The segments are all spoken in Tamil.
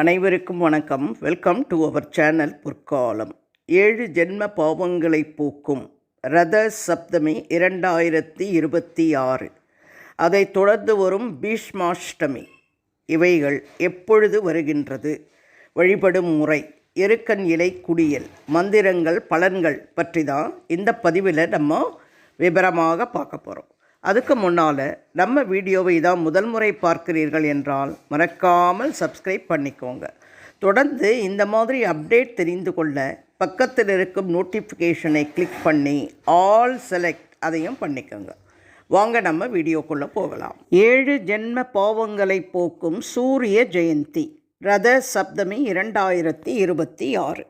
அனைவருக்கும் வணக்கம். வெல்கம் டு அவர் சேனல் பொற்காலம். ஏழு ஜென்ம பாவங்களை போக்கும் ரத சப்தமி இரண்டாயிரத்தி இருபத்தி ஆறு. அதைத் தொடர்ந்து வரும் பீஷ்மாஷ்டமி. இவைகள் எப்பொழுது வருகின்றது? வழிபடும் முறை எருக்கன் இலை குடியல் மந்திரங்கள் பலன்கள் பற்றி தான் இந்த பதிவில் நம்ம விபரமாக பார்க்க போகிறோம் அதுக்கு முன்னால் நம்ம வீடியோவை தான் முதல் முறை பார்க்கிறீர்கள் என்றால் மறக்காமல் சப்ஸ்கிரைப் பண்ணிக்கோங்க. தொடர்ந்து இந்த மாதிரி அப்டேட் தெரிந்து கொள்ள பக்கத்தில் இருக்கும் நோட்டிஃபிகேஷனை கிளிக் பண்ணி ஆல் செலக்ட் அதையும் பண்ணிக்கோங்க. வாங்க நம்ம வீடியோக்குள்ளே போகலாம். ஏழு ஜென்ம பாவங்களை போக்கும் சூரிய ஜெயந்தி ரத சப்தமி இரண்டாயிரத்தி இருபத்தி ஆறு.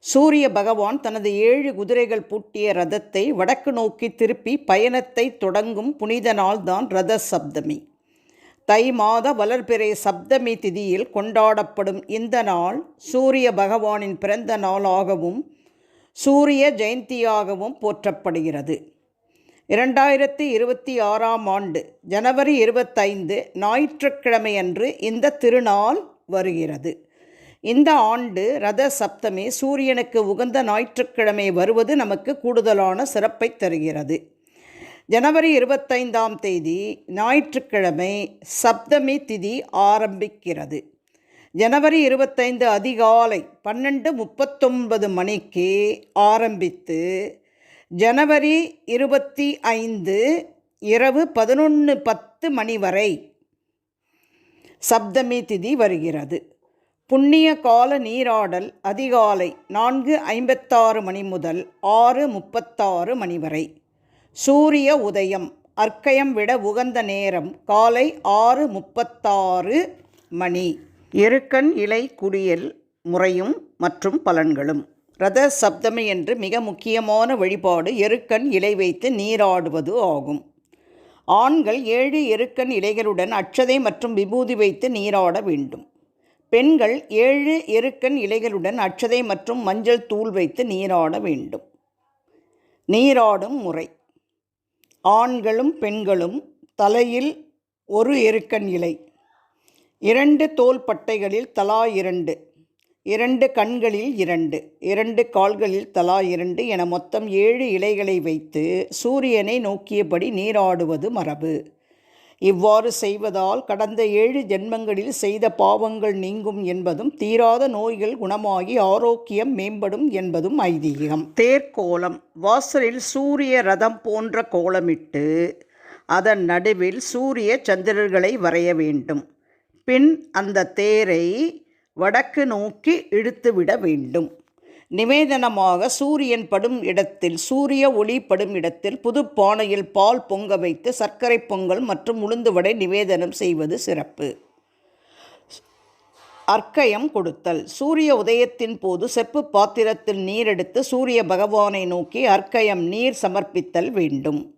சூரிய பகவான் தனது ஏழு குதிரைகள் பூட்டிய ரதத்தை வடக்கு நோக்கி திருப்பி பயணத்தை தொடங்கும் புனித நாள்தான் ரத சப்தமி தை மாத வளர்பிறை சப்தமி திதியில் கொண்டாடப்படும் இந்த நாள் சூரிய பகவானின் பிறந்த நாளாகவும் சூரிய ஜெயந்தியாகவும் போற்றப்படுகிறது. இரண்டாயிரத்தி இருபத்தி ஆறாம் ஆண்டு ஜனவரி இருபத்தைந்து ஞாயிற்றுக்கிழமையன்று இந்த திருநாள் வருகிறது. இந்த ஆண்டு ரத சப்தமி சூரியனுக்கு உகந்த ஞாயிற்றுக்கிழமை வருவது நமக்கு கூடுதலான சிறப்பை தருகிறது. ஜனவரி இருபத்தைந்தாம் தேதி ஞாயிற்றுக்கிழமை சப்தமி திதி ஆரம்பிக்கிறது. ஜனவரி இருபத்தைந்து அதிகாலை பன்னெண்டு முப்பத்தொன்பது மணிக்கு ஆரம்பித்து ஜனவரி இருபத்தி ஐந்து இரவு பதினொன்று பத்து மணி வரை சப்தமி திதி வருகிறது. புண்ணிய கால நீராடல் அதிகாலை நான்கு ஐம்பத்தாறு மணி முதல் ஆறு முப்பத்தாறு மணி வரை. சூரிய உதயம் அர்க்கயம் விட உகந்த நேரம் காலை ஆறு முப்பத்தாறு மணி. எருக்கன் இலை குடியல் முறையும் மற்றும் பலன்களும். ரத சப்தமி என்று மிக முக்கியமான வழிபாடு எருக்கன் இலை வைத்து நீராடுவது ஆகும். ஆண்கள் ஏழு எருக்கன் இலைகளுடன் அட்சதை மற்றும் விபூதி வைத்து நீராட வேண்டும். பெண்கள் ஏழு எருக்கன் இலைகளுடன் அட்சதை மற்றும் மஞ்சள் தூள் வைத்து நீராட வேண்டும். நீராடும் முறை. ஆண்களும் பெண்களும் தலையில் ஒரு எருக்கன் இலை இரண்டு தோல் பட்டைகளில் தலா இரண்டு இரண்டு கண்களில் இரண்டு இரண்டு கால்களில் தலா இரண்டு என மொத்தம் ஏழு இலைகளை வைத்து சூரியனை நோக்கியபடி நீராடுவது மரபு. இவ்வாறு செய்வதால் கடந்த ஏழு ஜென்மங்களில் செய்த பாவங்கள் நீங்கும் என்பதும் தீராத நோய்கள் குணமாகி ஆரோக்கியம் மேம்படும் என்பதும் ஐதீகம். தேர்கோலம் வாசலில் சூரிய ரதம் போன்ற கோலமிட்டு அதன் நடுவில் சூரிய சந்திரர்களை வரைய வேண்டும். பின் அந்த தேரை வடக்கு நோக்கி இழுத்துவிட வேண்டும். நிவேதனமாக சூரியன் படும் இடத்தில் சூரிய ஒளி படும் இடத்தில் புது பானையில் பால் பொங்க வைத்து சர்க்கரை பொங்கல் மற்றும் உளுந்து வடை நிவேதனம் செய்வது சிறப்பு. அர்க்கயம் கொடுத்தல். சூரிய உதயத்தின் போது செப்பு பாத்திரத்தில் நீர் எடுத்து சூரிய பகவானை நோக்கி அர்க்கயம் நீர் சமர்ப்பித்தல் வேண்டும்.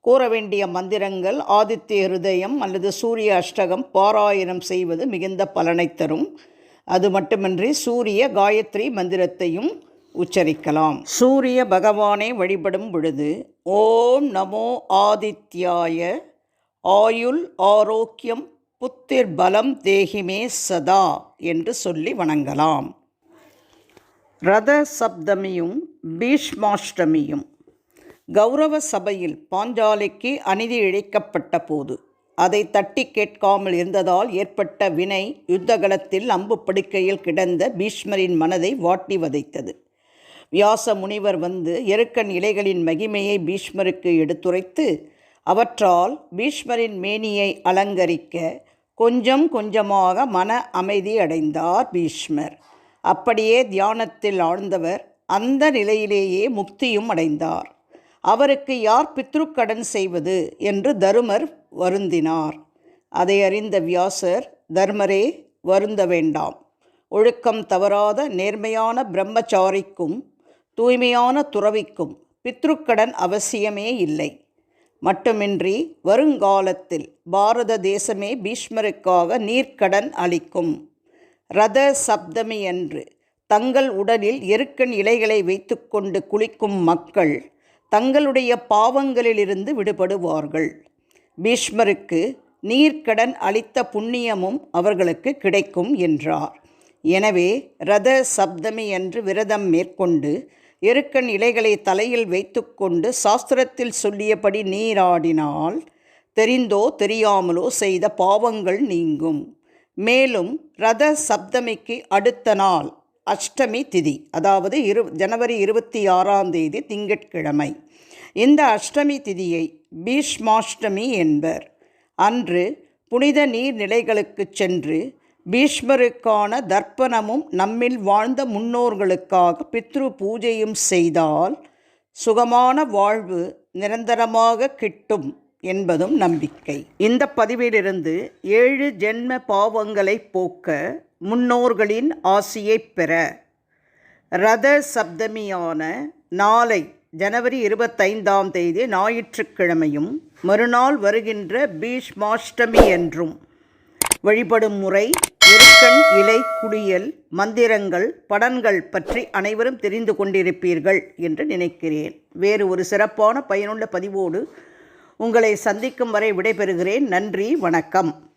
கூற வேண்டிய மந்திரங்கள் ஆதித்ய ஹிருதயம் அல்லது சூரிய அஷ்டகம் பாராயணம் செய்வது மிகுந்த பலனை தரும். அது மட்டுமின்றி சூரிய காயத்ரி மந்திரத்தையும் உச்சரிக்கலாம். சூரிய பகவானை வழிபடும் பொழுது ஓம் நமோ ஆதித்யாய ஆயுள் ஆரோக்கியம் புத்திர் பலம் தேகிமே சதா என்று சொல்லி வணங்கலாம். ரத சப்தமியும் பீஷ்மாஷ்டமியும் கௌரவ சபையில் பாஞ்சாலிக்கு அநீதி இழைக்கப்பட்ட போது அதை தட்டி கேட்காமல் இருந்ததால் ஏற்பட்ட வினை யுத்தகலத்தில் அம்பு படுக்கையில் கிடந்த பீஷ்மரின் மனதை வாட்டி வதைத்தது. வியாச முனிவர் வந்து எருக்கன் இலைகளின் மகிமையை பீஷ்மருக்கு எடுத்துரைத்து அவற்றால் பீஷ்மரின் மேனியை அலங்கரிக்க கொஞ்சம் கொஞ்சமாக மன அமைதி அடைந்தார் பீஷ்மர். அப்படியே தியானத்தில் ஆழ்ந்தவர் அந்த நிலையிலேயே முக்தியும் அடைந்தார். அவருக்கு யார் பித்ருக்கடன் செய்வது என்று தருமர் வருந்தினார். அதை அறிந்த வியாசர் தர்மரே வருந்த வேண்டாம். ஒழுக்கம் தவறாத நேர்மையான பிரம்மச்சாரிக்கும் தூய்மையான துறவிக்கும் பித்ருக்கடன் அவசியமே இல்லை. மட்டுமின்றி வருங்காலத்தில் பாரத தேசமே பீஷ்மருக்காக நீர்க்கடன் அளிக்கும். ரத சப்தமி என்று தங்கள் உடலில் எருக்கன் இலைகளை வைத்துக்கொண்டு குளிக்கும் மக்கள் தங்களுடைய பாவங்களிலிருந்து விடுபடுவார்கள். பீஷ்மருக்கு நீர்க்கடன் அளித்த புண்ணியமும் அவர்களுக்கு கிடைக்கும் என்றார். எனவே ரத சப்தமி என்று விரதம் மேற்கொண்டு எருக்கன் இலைகளை தலையில் வைத்துக்கொண்டு சாஸ்திரத்தில் சொல்லியபடி நீராடினால் தெரிந்தோ தெரியாமலோ செய்த பாவங்கள் நீங்கும். மேலும் ரத சப்தமிக்கு அடுத்த நாள் அஷ்டமி திதி அதாவது இரு ஜனவரி இருபத்தி ஆறாம் தேதி திங்கட்கிழமை. இந்த அஷ்டமி திதியை பீஷ்மாஷ்டமி என்பர். அன்று புனித நீர்நிலைகளுக்கு சென்று பீஷ்மருக்கான தர்ப்பணமும் நம்மில் வாழ்ந்த முன்னோர்களுக்காக பித்ரு பூஜையும் செய்தால் சுகமான வாழ்வு நிரந்தரமாக கிட்டும் என்பதும் நம்பிக்கை. இந்த பதிவிலிருந்து ஏழு ஜென்ம பாவங்களை போக்க முன்னோர்களின் ஆசியைப் பெற. ரத சப்தமியான நாளை ஜனவரி இருபத்தைந்தாம் தேதி ஞாயிற்றுக்கிழமையும் மறுநாள் வருகின்ற பீஷ்மாஷ்டமி என்றும் வழிபடும் முறை இருக்கண் இலை குளியல் மந்திரங்கள் படன்கள் பற்றி அனைவரும் தெரிந்து கொண்டிருப்பீர்கள் என்று நினைக்கிறேன். வேறு ஒரு சிறப்பான பயனுள்ள பதிவோடு உங்களை சந்திக்கும் வரை விடைபெறுகிறேன். நன்றி வணக்கம்.